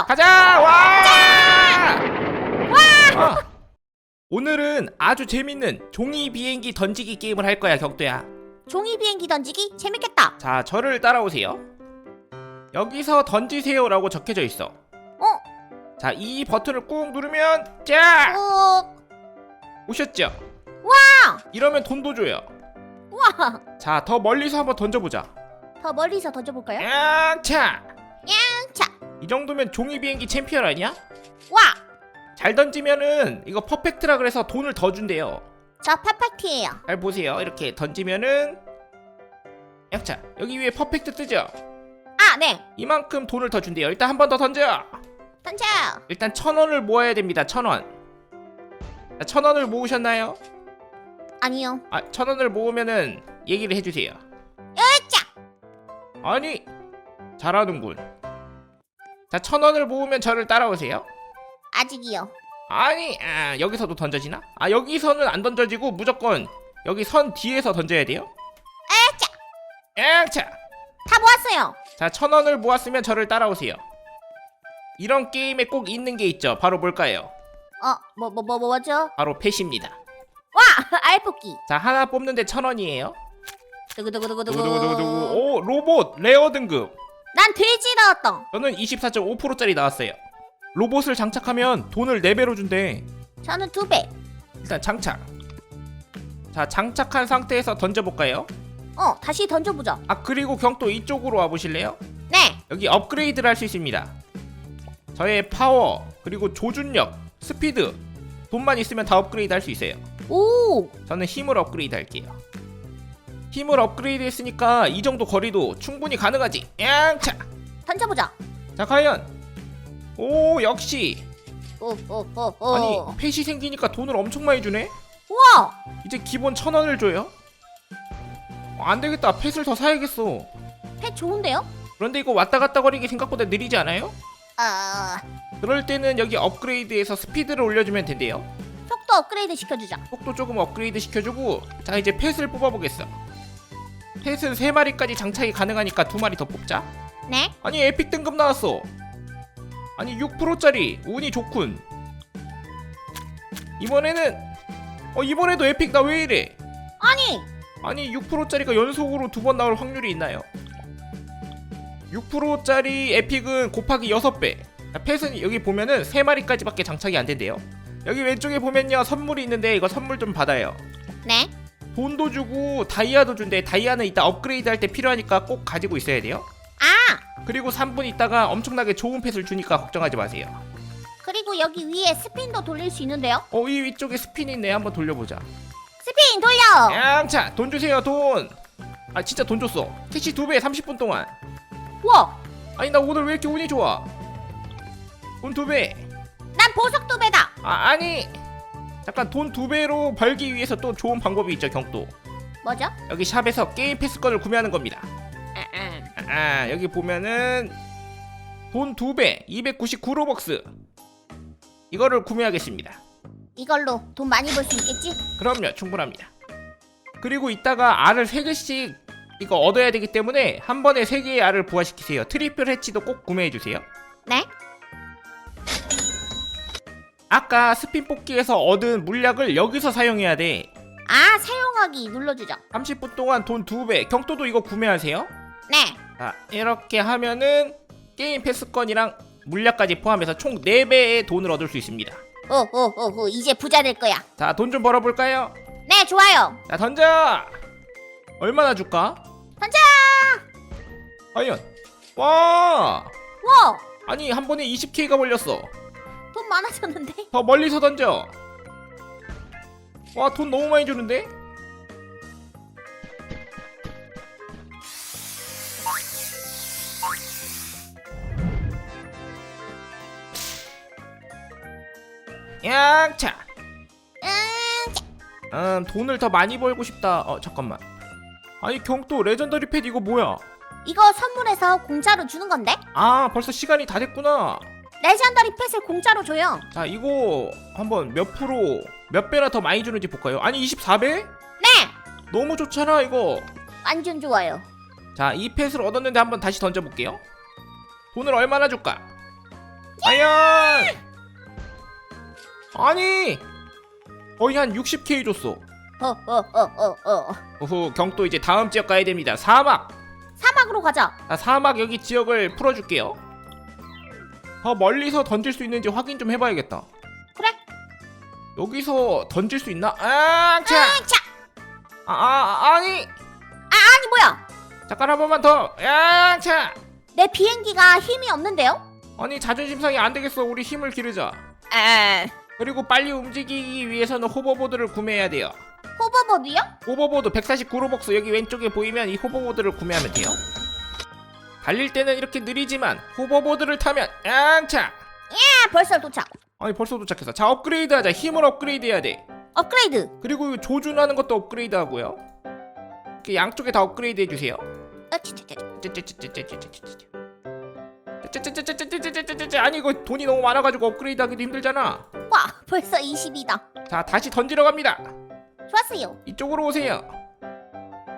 던져. 가자! 와! 와! 오늘은 아주 재밌는 종이 비행기 던지기 게임을 할 거야, 격도야. 종이 비행기 던지기 재밌겠다. 자, 저를 따라오세요. 여기서 던지세요라고 적혀져 있어. 어, 자, 이 버튼을 꾹 누르면 자! 꾹. 오셨죠? 와, 이러면 돈도 줘요. 와. 자, 더 멀리서 한번 던져 보자. 더 멀리서 던져볼까요? 양차! 자, 이 정도면 종이 비행기 챔피언 아니야? 와. 잘 던지면은 이거 퍼펙트라 그래서 돈을 더 준대요. 저 퍼펙트예요. 잘 보세요. 이렇게 던지면은 양차 여기 위에 퍼펙트 뜨죠? 아, 네. 이만큼 돈을 더 준대요. 일단 한 번 더 던져. 던져. 일단 천 원을 모아야 됩니다. 천 원. 자, 천 원을 모으셨나요? 아니요. 아, 천 원을 모으면은 얘기를 해주세요. 으짜. 아니 잘하는군. 자, 천 원을 모으면 저를 따라오세요. 아직이요. 아니 아, 여기서도 던져지나? 아 여기서는 안 던져지고 무조건 여기 선 뒤에서 던져야 돼요. 으짜. 양차. 다 모았어요. 자, 천 원을 모았으면 저를 따라오세요. 이런 게임에 꼭 있는 게 있죠. 바로 뭘까요? 어, 뭐, 뭐, 뭐, 뭐죠? 바로 펫입니다. 와, 알포기. 자, 하나 뽑는데 천 원이에요. 두구두구두구두구. 두구두구두구. 오, 로봇 레어 등급. 난 돼지 나왔다. 저는 24.5%짜리 나왔어요. 로봇을 장착하면 돈을 4배로 준대. 저는 두 배. 일단 장착. 자, 장착한 상태에서 던져볼까요? 어, 다시 던져보자. 아, 그리고 경도 이쪽으로 와보실래요? 네. 여기 업그레이드를 할 수 있습니다. 저의 파워, 그리고 조준력, 스피드, 돈만 있으면 다 업그레이드 할 수 있어요. 오, 저는 힘을 업그레이드 할게요. 힘을 업그레이드 했으니까 이 정도 거리도 충분히 가능하지. 양차. 던져보자. 자, 과연. 오, 역시. 오, 오, 오, 오. 아니, 펫이 생기니까 돈을 엄청 많이 주네? 우와, 이제 기본 천 원을 줘요? 어, 안 되겠다. 펫을 더 사야겠어. 펫 좋은데요? 그런데 이거 왔다 갔다 거리기 생각보다 느리지 않아요? 아, 그럴 때는 여기 업그레이드에서 스피드를 올려주면 된대요. 속도 업그레이드 시켜주자. 속도 조금 업그레이드 시켜주고 자 이제 펫을 뽑아보겠어 펫은 3마리까지 장착이 가능하니까 2마리 더 뽑자. 네. 아니 에픽 등급 나왔어. 아니 6%짜리. 운이 좋군. 이번에는 어 이번에도 에픽 나 왜 이래? 아니, 아니 6%짜리가 연속으로 두 번 나올 확률이 있나요? 6%짜리 에픽은 곱하기 6배. 자, 펫은 여기 보면은 3마리까지밖에 장착이 안 된대요. 여기 왼쪽에 보면요 선물이 있는데 이거 선물 좀 받아요. 네. 돈도 주고 다이아도 준대. 다이아는 이따 업그레이드 할 때 필요하니까 꼭 가지고 있어야 돼요. 아, 그리고 3분 있다가 엄청나게 좋은 펫을 주니까 걱정하지 마세요. 그리고 여기 위에 스핀도 돌릴 수 있는데요. 어 이 위쪽에 스핀이 있네. 한번 돌려보자. 스핀 돌려. 양차! 돈 주세요 돈아 진짜 돈 줬어. 택시 2배 30분 동안. 우와, 아니 나 오늘 왜 이렇게 운이 좋아? 돈 2배. 난 보석 두 배다. 아 아니 잠깐 돈 2배로 벌기 위해서 또 좋은 방법이 있죠 경도. 뭐죠? 여기 샵에서 게임 패스권을 구매하는 겁니다. 아, 여기 보면은 돈 2배 299로벅스. 이거를 구매하겠습니다. 이걸로 돈 많이 벌 수 있겠지? 그럼요 충분합니다. 그리고 이따가 알을 3개씩 이거 얻어야 되기 때문에 한 번에 3개의 알을 부화시키세요. 트리플 해치도 꼭 구매해주세요. 네. 아까 스핀 뽑기에서 얻은 물약을 여기서 사용해야 돼 아, 사용하기 눌러주자. 30분 동안 돈 2배 경도도 이거 구매하세요 네. 자 이렇게 하면은 게임 패스권이랑 물약까지 포함해서 총 4배의 돈을 얻을 수 있습니다 오, 오, 오, 오, 이제 부자 될 거야. 자 돈 좀 벌어볼까요? 네, 좋아요. 자 던져 얼마나 줄까? 던져! 과연 와 와, 아니 한 번에 20K가 벌렸어 돈 많아졌는데? 더 멀리서 던져. 와 돈 너무 많이 주는데? 양차. 음, 음 돈을 더 많이 벌고 싶다. 어 잠깐만. 아니 경도 레전더리 펫 이거 뭐야? 이거 선물해서 공짜로 주는 건데? 아 벌써 시간이 다 됐구나 레전더리 펫을 공짜로 줘요. 자 이거 한번 몇 프로 몇 배나 더 많이 주는지 볼까요? 아니 24배? 네, 너무 좋잖아 이거. 완전 좋아요. 자 이 펫을 얻었는데 한번 다시 던져볼게요. 돈을 얼마나 줄까? 과연! 아니! 거의 한 60k 줬어. 어 어 어 어어. 오후 경도 이제 다음 지역 가야 됩니다. 사막! 사막으로 가자. 자, 사막 여기 지역을 풀어줄게요 더 멀리서 던질 수 있는지 확인 좀 해봐야겠다 그래 여기서 던질 수 있나? 아, 자, 자 아, 아, 아니, 아니 뭐야 잠깐 한 번만 더, 야, 자, 내 비행기가 힘이 없는데요? 아니 자존심 상이 안 되겠어. 우리 힘을 기르자. 에 그리고 빨리 움직이기 위해서는 호버보드를 구매해야 돼요. 호버보드요? 호버보드 149로벅스 여기 왼쪽에 보이면 이 호버보드를 구매하면 돼요. 달릴 때는 이렇게 느리지만 호버보드를 타면 양차. 아 벌써 도착 아니 벌써 도착했어. 자 업그레이드하자. 힘을 업그레이드해야 돼. 업그레이드 그리고 조준하는 것도 업그레이드하고요. 이렇게 양쪽에 다 업그레이드 해 주세요. 아, 치치치. 아니 이거 돈이 너무 많아가지고 업그레이드하기도 힘들잖아. 와 벌써 20이다 자 다시 던지러 갑니다. 좋았어요 이쪽으로 오세요.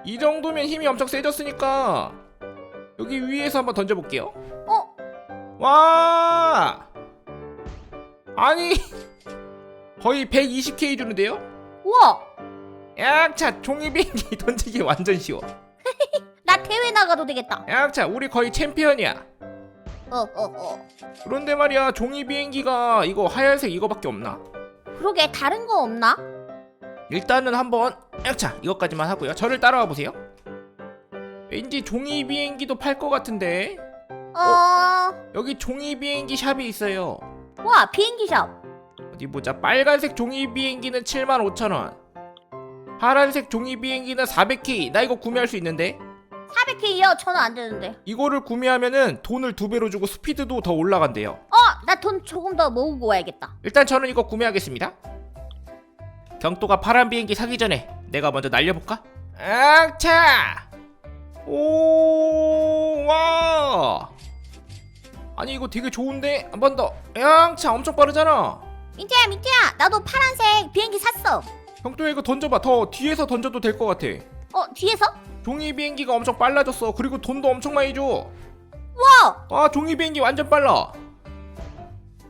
이 정도면 힘이 엄청 세졌으니까 여기 위에서 한번 던져볼게요. 어? 와 아니 거의 120k 주는데요? 우와 약차 종이 비행기 던지기 완전 쉬워. 나 대회 나가도 되겠다 약차 우리 거의 챔피언이야. 어 어 어 그런데 말이야 종이 비행기가 이거 하얀색 이거밖에 없나? 그러게 다른 거 없나? 일단은 한번 약차 이것까지만 하고요. 저를 따라와 보세요. 왠지 종이 비행기도 팔 것 같은데 어... 여기 종이 비행기 샵이 있어요. 와 비행기 샵 어디 보자. 빨간색 종이 비행기는 75,000원. 파란색 종이 비행기는 400K. 나 이거 구매할 수 있는데. 400K요? 저는 안 되는데 이거를 구매하면은 돈을 두 배로 주고 스피드도 더 올라간대요. 어! 나 돈 조금 더 모으고 와야겠다 일단 저는 이거 구매하겠습니다. 경도가 파란 비행기 사기 전에 내가 먼저 날려볼까? 악차! 오, 와! 아니 이거 되게 좋은데 한 번 더. 양차 엄청 빠르잖아. 민트야 민트야 나도 파란색 비행기 샀어 경도야 이거 던져봐. 더 뒤에서 던져도 될 것 같아. 어 뒤에서? 종이 비행기가 엄청 빨라졌어. 그리고 돈도 엄청 많이 줘. 와! 아 종이 비행기 완전 빨라.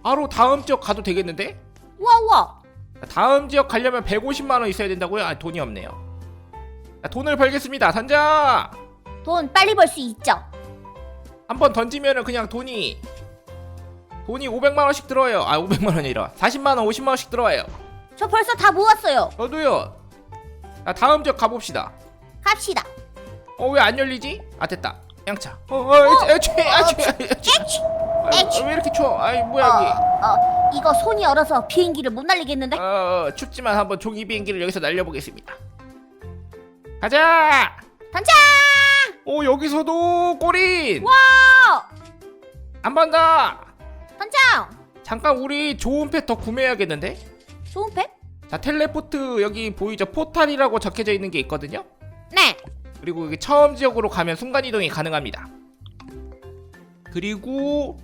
바로 다음 지역 가도 되겠는데? 우와 우와 다음 지역 가려면 150만 원 있어야 된다고요? 아 돈이 없네요. 자, 돈을 벌겠습니다. 던져. 돈 빨리 벌 수 있죠 한 번 던지면은 그냥 돈이 돈이 500만 원씩 들어와요. 아 500만 원이 아니라 40만 원, 50만 원씩 들어와요. 저 벌써 다 모았어요 저도요. 자 다음 지역 가봅시다. 갑시다 어 왜 안 열리지? 아 됐다. 양차. 어, 어, 애취, 애취, 애취. 에치! 아이, 왜 이렇게 추워? 아이 뭐야 어, 이게? 어, 이거 손이 얼어서 비행기를 못 날리겠는데? 어, 춥지만 한번 종이 비행기를 여기서 날려보겠습니다. 가자! 던져! 오 여기서도 꼬린! 와! 한번 더! 던져! 잠깐 우리 좋은 펫 더 구매해야겠는데? 좋은 팩? 자 텔레포트 여기 보이죠? 포탈이라고 적혀져 있는 게 있거든요? 네 그리고 여기 처음 지역으로 가면 순간이동이 가능합니다. 그리고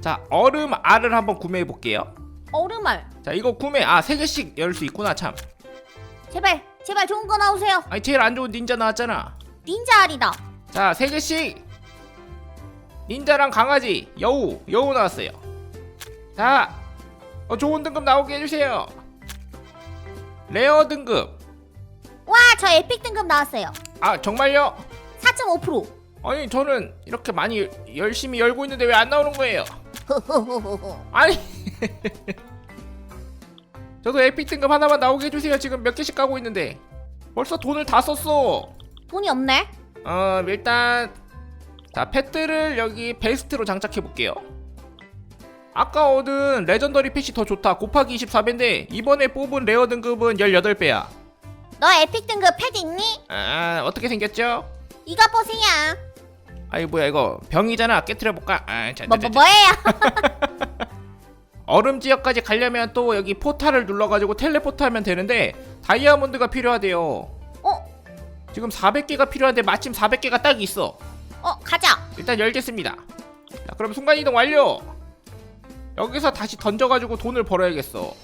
자 얼음 알을 한번 구매해 볼게요. 얼음알 자 이거 구매 아세 개씩 열 수 있구나 참. 제발 제발 좋은 거 나오세요 아니 제일 안 좋은 닌자 나왔잖아. 닌자 알이다 자, 세 개씩. 닌자랑 강아지, 여우, 여우 나왔어요. 자, 어, 좋은 등급 나오게 해주세요. 레어 등급. 와 저 에픽 등급 나왔어요 아, 정말요? 4.5% 아니, 저는 이렇게 많이 열심히 열고 있는데 왜 안 나오는 거예요? 아니. 저도 에픽 등급 하나만 나오게 해주세요. 지금 몇 개씩 까고 있는데. 벌써 돈을 다 썼어. 돈이 없네 어 일단 자 펫들을 여기 베스트로 장착해 볼게요 아까 얻은 레전더리 펫이 더 좋다 곱하기 24배인데 이번에 뽑은 레어 등급은 18배야 너 에픽 등급 패드 있니? 아 어떻게 생겼죠? 이거 보세요 아이 뭐야 이거 병이잖아 깨트려 볼까? 아, 자, 뭐, 자, 뭐 자. 뭐예요? 얼음 지역까지 가려면 또 여기 포탈을 눌러가지고 텔레포트 하면 되는데 다이아몬드가 필요하대요 어? 지금 400개가 필요한데 마침 400개가 딱 있어. 어 가자. 일단 열겠습니다. 자 그럼 순간이동 완료. 여기서 다시 던져가지고 돈을 벌어야겠어.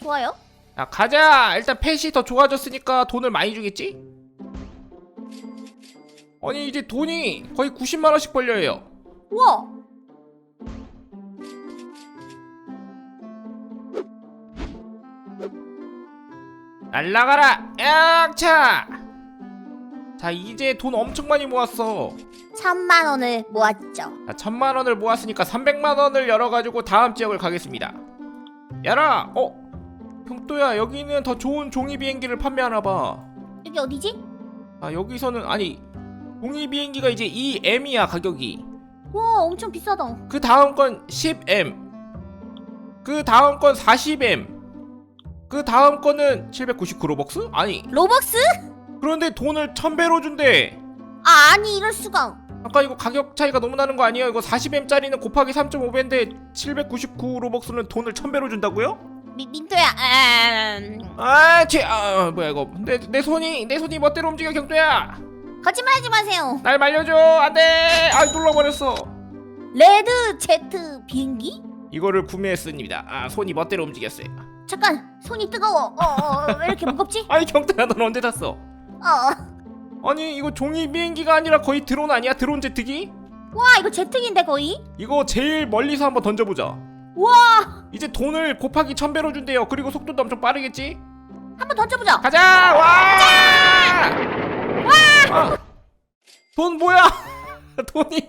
좋아요. 자 가자. 일단 펫이 더 좋아졌으니까 돈을 많이 주겠지? 아니 이제 돈이 거의 90만원씩 벌려요. 우와. 날라가라 양차! 자 이제 돈 엄청 많이 모았어 천만 원을 모았죠. 자 천만 원을 모았으니까 300만 원을 열어가지고 다음 지역을 가겠습니다 열어 어 평도야 여기는 더 좋은 종이 비행기를 판매하나 봐 여기 어디지? 아 여기서는 아니 종이 비행기가 이제 2M이야 가격이 와 엄청 비싸다. 그 다음 건 10M 그 다음 건 40M 그 다음 거는 799 로벅스? 아니 로벅스? 그런데 돈을 1000배로 준대 아 아니 이럴 수가. 아까 이거 가격 차이가 너무 나는 거 아니에요? 이거 40M짜리는 곱하기 3.5배인데 799 로벅스는 돈을 1000배로 준다고요? 미, 민토야. 음, 아, 쟤, 아, 뭐야 이거? 내, 내 손이 내 손이 멋대로 움직여 경도야. 거짓말하지 마세요. 날 말려줘. 안돼. 아, 눌러버렸어. 레드 제트 비행기? 이거를 구매했습니다. 아, 손이 멋대로 움직였어요. 잠깐 손이 뜨거워. 어, 어, 왜 이렇게 무겁지? 아니 경도야, 넌 언제 탔어? 어. 아니 이거 종이 비행기가 아니라 거의 드론 아니야? 드론 제트기? 와 이거 제트기인데 거의? 이거 제일 멀리서 한번 던져보자. 와 이제 돈을 곱하기 1000배로 준대요. 그리고 속도도 엄청 빠르겠지? 한번 던져보자. 가자! 와! 와! 돈 뭐야? 돈이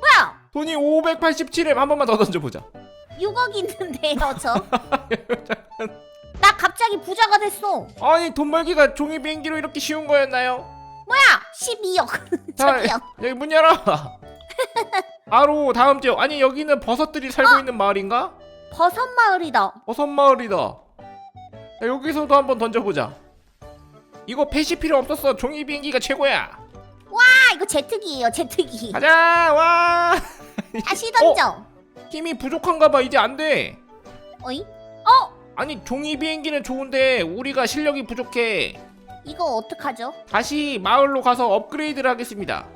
뭐야? 돈이 587엠 한 번만 더 던져보자. 6억 있는데요 저. 나 갑자기 부자가 됐어. 아니 돈 벌기가 종이 비행기로 이렇게 쉬운 거였나요? 뭐야? 12억. 자 저기요. 여기 문 열어. 바로 다음 지역. 아니 여기는 버섯들이 살고 있는 마을인가? 버섯 마을이다. 버섯 마을이다. 자, 여기서도 한번 던져보자. 이거 펫이 필요 없었어. 종이 비행기가 최고야. 아 이거 제트기예요 제트기. 가자 와. 다시 던져. 힘이 부족한가 봐. 이제 안 돼. 어이? 어? 아니 종이 비행기는 좋은데 우리가 실력이 부족해. 이거 어떡하죠? 다시 마을로 가서 업그레이드를 하겠습니다.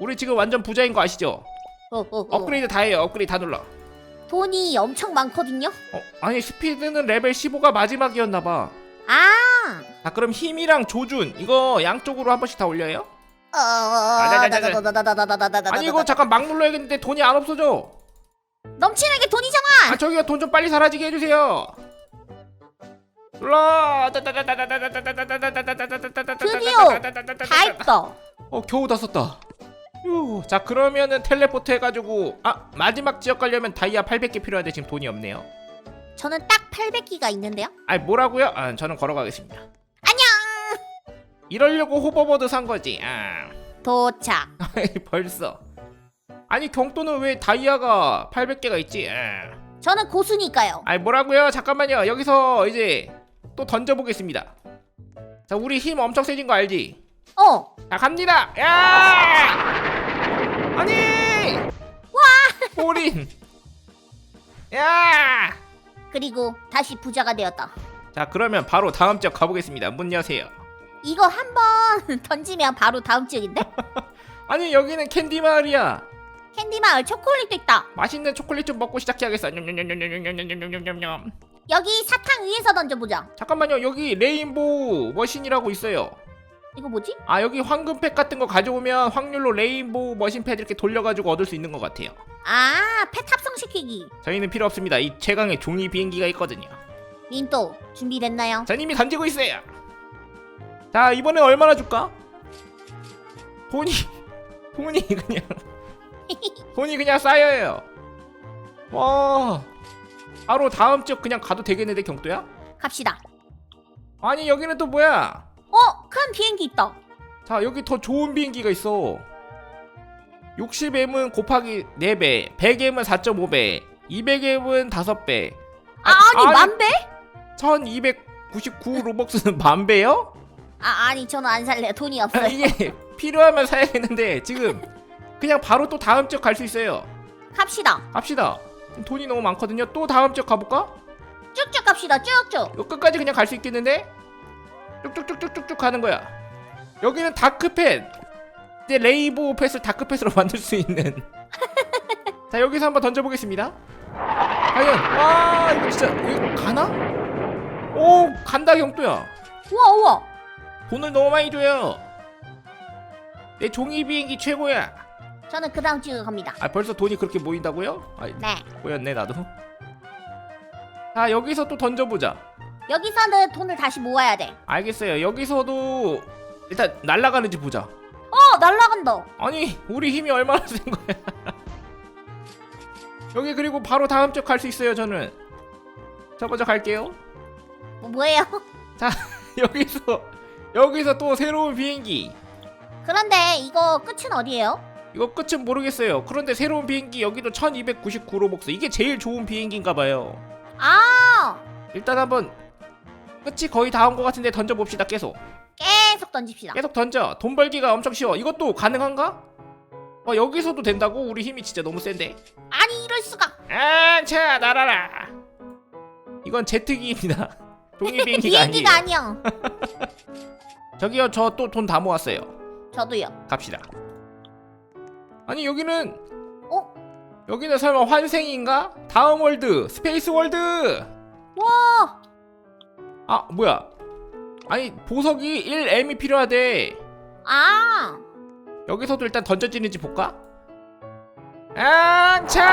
우리 지금 완전 부자인 거 아시죠? 어, 어, 어. 업그레이드 다 해요. 업그레이드 다 눌러. 돈이 엄청 많거든요. 어, 아니 스피드는 레벨 15가 마지막이었나 봐. 아. 자 그럼 힘이랑 조준 이거 양쪽으로 한 번씩 다 올려요? 어. 아니 이거 잠깐 막 눌러야겠는데 돈이 안 없어져. 넘치는 게 돈이잖아. 아 저기요 돈 좀 빨리 사라지게 해주세요. 눌러. 드디어 다 했다. 어 겨우 다 썼다. 휴. 자 그러면은 텔레포트 해가지고 아 마지막 지역 가려면 다이아 800개 필요한데 지금 돈이 없네요. 저는 딱 800기가 있는데요. 아니 뭐라고요? 아 저는 걸어가겠습니다. 안녕. 이러려고 호버보드 산 거지. 아 도착. 벌써. 아니 경도는 왜 다이아가 800개가 있지? 아. 저는 고수니까요. 아니 뭐라고요? 잠깐만요. 여기서 이제 또 던져보겠습니다. 자 우리 힘 엄청 세진 거 알지? 어. 자 갑니다. 야! 아니! 와! 올인. 야! 그리고 다시 부자가 되었다. 자 그러면 바로 다음 지역 가보겠습니다. 문 여세요. 이거 한번 던지면 바로 다음 지역인데? 아니 여기는 캔디 마을이야. 캔디 마을 초콜릿도 있다. 맛있는 초콜릿 좀 먹고 시작해야겠어. 냠냠냠냠냠냠냠냠냠냠. 여기 사탕 위에서 던져보자. 잠깐만요. 여기 레인보우 머신이라고 있어요. 이거 뭐지? 아 여기 황금팩 같은 거 가져오면 확률로 레인보우 머신패드 이렇게 돌려가지고 얻을 수 있는 것 같아요. 아, 펫 합성시키기. 저희는 필요 없습니다. 이 최강의 종이 비행기가 있거든요. 민또 준비됐나요? 전 이미 던지고 있어요. 자 이번엔 얼마나 줄까? 돈이 돈이 그냥 돈이 그냥 쌓여요. 와 바로 다음 지역 그냥 가도 되겠는데 경도야? 갑시다. 아니 여기는 또 뭐야? 어, 큰 비행기 있다. 자 여기 더 좋은 비행기가 있어 60M은 곱하기 4배 100M은 4.5배 200M은 5배 아, 아니, 만 배? 1299 로벅스는 만 배요? 아, 아니, 저는 안 살래요. 돈이 없어요. 이게 필요하면 사야겠는데 지금 그냥 바로 또 다음 지역 갈 수 있어요 갑시다. 갑시다 돈이 너무 많거든요 또 다음 지역 가볼까? 쭉쭉 갑시다. 쭉쭉. 이거 끝까지 그냥 갈 수 있겠는데? 쭉쭉쭉쭉쭉쭉 가는 거야 여기는 다크펫 이제 레이보우 펫을 다크펫으로 만들 수 있는 자 여기서 한번 던져보겠습니다 과연 와 이거 진짜 이거 가나? 오 간다 경도야 우와, 우와. 돈을 너무 많이 줘요 내 종이 비행기 최고야 저는 그 다음 지역 갑니다. 아 벌써 돈이 그렇게 모인다고요? 아 네. 보였네 나도 자 여기서 또 던져보자 여기서는 돈을 다시 모아야 돼. 알겠어요. 여기서도 일단 날아가는지 보자. 어, 날라간다. 아니 우리 힘이 얼마나 센 거야? 여기 그리고 바로 다음 쪽 갈 수 있어요. 저는. 자 먼저 갈게요. 뭐, 뭐예요? 여기서 여기서 또 새로운 비행기. 그런데 이거 끝은 어디예요? 이거 끝은 모르겠어요. 그런데 새로운 비행기 여기도 1299로복스. 이게 제일 좋은 비행기인가 봐요. 아, 일단 한번 끝이 거의 다 온 것 같은데 던져봅시다 계속. 계속 던집시다. 계속 던져. 돈 벌기가 엄청 쉬워. 이것도 가능한가? 어 여기서도 된다고? 우리 힘이 진짜 너무 센데. 아니 이럴 수가. 아 차 날아라. 이건 제트기입니다. 종이 비행기가 아니에요. 비행기가 아니야. 저기요 저 또 돈 다 모았어요. 저도요. 갑시다. 아니 여기는 어? 여기는 설마 환생인가? 다음 월드 스페이스 월드. 와, 아 뭐야? 아니 보석이 1M이 필요하대. 아, 여기서도 일단 던져지는지 볼까? 앙차!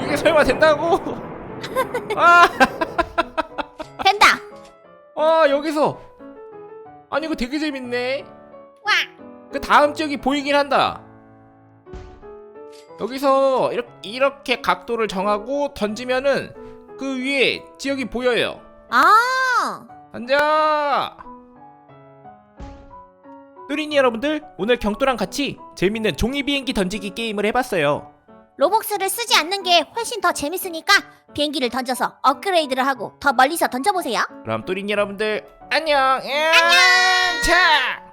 이게 설마 된다고? 아, 된다. 아 여기서 아니 이거 되게 재밌네. 와, 그 다음 지역이 보이긴 한다. 여기서 이렇게, 이렇게 각도를 정하고 던지면은 그 위에 지역이 보여요. 아, 던져! 뚜리니 여러분들 오늘 경도랑 같이 재밌는 종이 비행기 던지기 게임을 해봤어요. 로복스를 쓰지 않는 게 훨씬 더 재밌으니까 비행기를 던져서 업그레이드를 하고 더 멀리서 던져보세요. 그럼 뚜리니 여러분들 안녕. 안녕. 자.